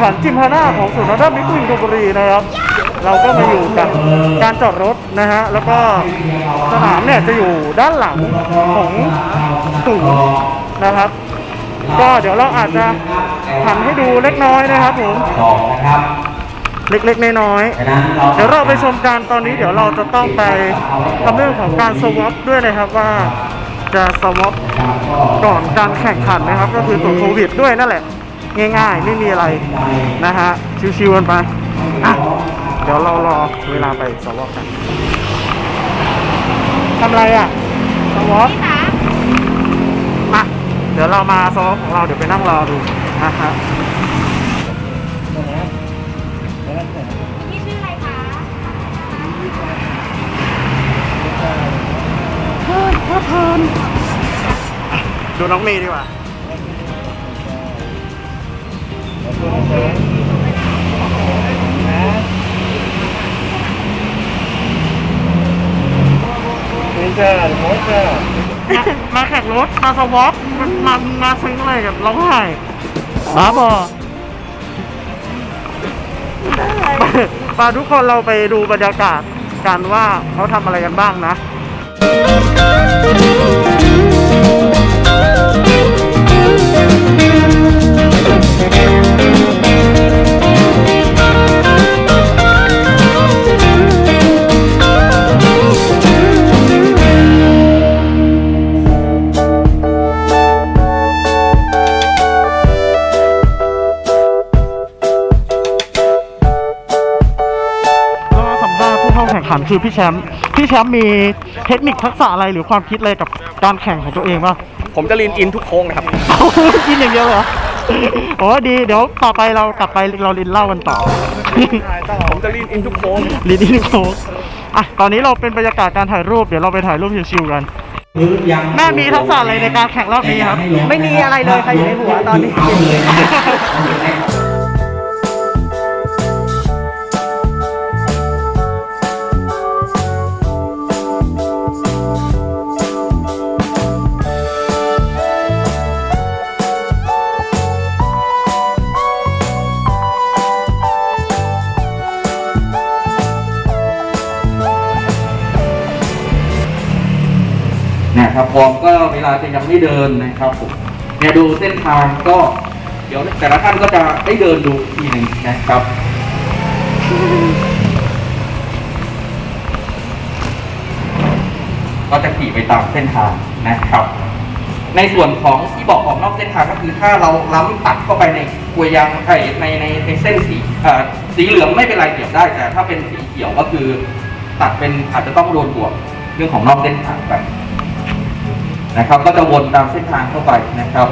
ขันจิมฮาน่าของศูนย์นักด้านมิตรวินบุรีนะครับ เราก็มาอยู่กับการจอดรถนะฮะแล้วก็สนามเนี่ยจะอยู่ด้านหลังของศูนย์นะครับ ก็เดี๋ยวเราอาจจะหันให้ดูเล็กน้อยนะครับผมเล็กๆน้อยๆเดี๋ยวเราไปชมกันตอนนี้เดี๋ยวเราจะต้องไปทำเรื่องของการสวอปด้วยนะครับว่า จะสวอปก่อนการแข่งขันนะครับ ก็คือตรวจโควิดด้วยนั่นแหละ ง่ายๆ ไม่มีอะไรนะฮะ ชิวๆกันไปอะเดี๋ยวเรารอเวลาไปสวอปกันทำอะไรอะสวอปมาเดี๋ยวเรามาสวอปของเราเดี๋ยวไปนั่งรอดูนะฮะ ดูน้องเมย์ดีกว่ามาแข่งรถ มาสวอปมามาซึ้งอะไรกับร้องไห้บ้าบอมาทุกคนเราไปดูบรรยากาศกันว่าเขาทำอะไรกันบ้างนะาษณ์ผู้เข้าแข่งขันคือพี่แชมป์พี่แชมป์มีเทคนิคทักษะอะไรหรือความคิดอะไรกับการแข่งของตัวเองป่ะผมจะลีนอินทุกโค้งนะครับกินอย่างเดียวเหรอโอ้ดีเดี๋ยวต่อไปเรากลับไปเราลินเหล่ากันต่อ ผมจะลีนอินทุกโค้ง ลินนี่โค้กอะตอนนี้เราเป็นบรรยากาศการถ่ายรูปเดี๋ยวเราไปถ่ายรูปชิวๆกัน แม่มีทักษะอะไรในการแข่งรอบนี้ครับ ไม่มีอะไรเลยค่ะอยู่ในหัวตอนนี้ นะครับฟอร์มก็เวลาจะยังไม่เดินนะครับผมเนี่ยดูเส้นทางก็เดี๋ยวแต่ละท่านก็จะได้เดินดูอีกทีหนึ่งนะครับก็จะขี่ไปตามเส้นทางนะครับ ในส่วนของที่บอกออกนอกเส้นทางก็คือถ้าเราล้ำตัดเข้าไปในกลวยยางไอในในในเส้นสีสีเหลืองไม่เป็นไรเกี่ยวได้ แต่ถ้าเป็นสีเขียวก็คือ ตัดเป็นอาจจะต้องโดนบวกเรื่องของนอกเส้นทางไป นะครับ ก็จะวนตามเส้นทางเข้าไปนะครับ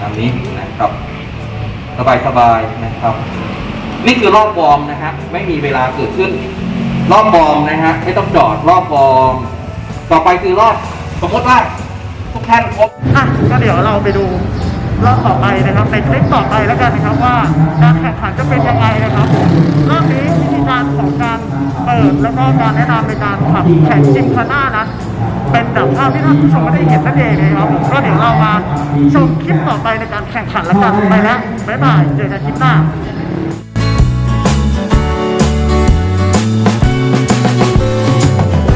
ตามนี้นะครับสบายสบายๆนะครับ นี่คือรอบวอร์มนะฮะไม่มีเวลาเกิดขึ้น รอบวอร์มนะฮะไม่ต้องจอดรอบวอร์มต่อไปคือรอบสมมติว่าทุกท่านครบอะก็เดี๋ยวเราไปดูรอบต่อไปนะครับในคลิปต่อไปแล้วกันนะครับว่าการแข่งขันจะเป็นยังไงนะครับรอบนี้วิธีการของการเปิดแล้วก็การแนะนำในการขับแข่งจิมคาน่านั้น เป็นแบบภาพที่ท่านผู้ชมไม่ได้เห็นนั่นเองนะครับผมก็เดี๋ยวเรามาชมคลิปต่อไปในการแข่งขันแล้วกันไปแล้วบ๊ายบายเจอกันคลิปหน้า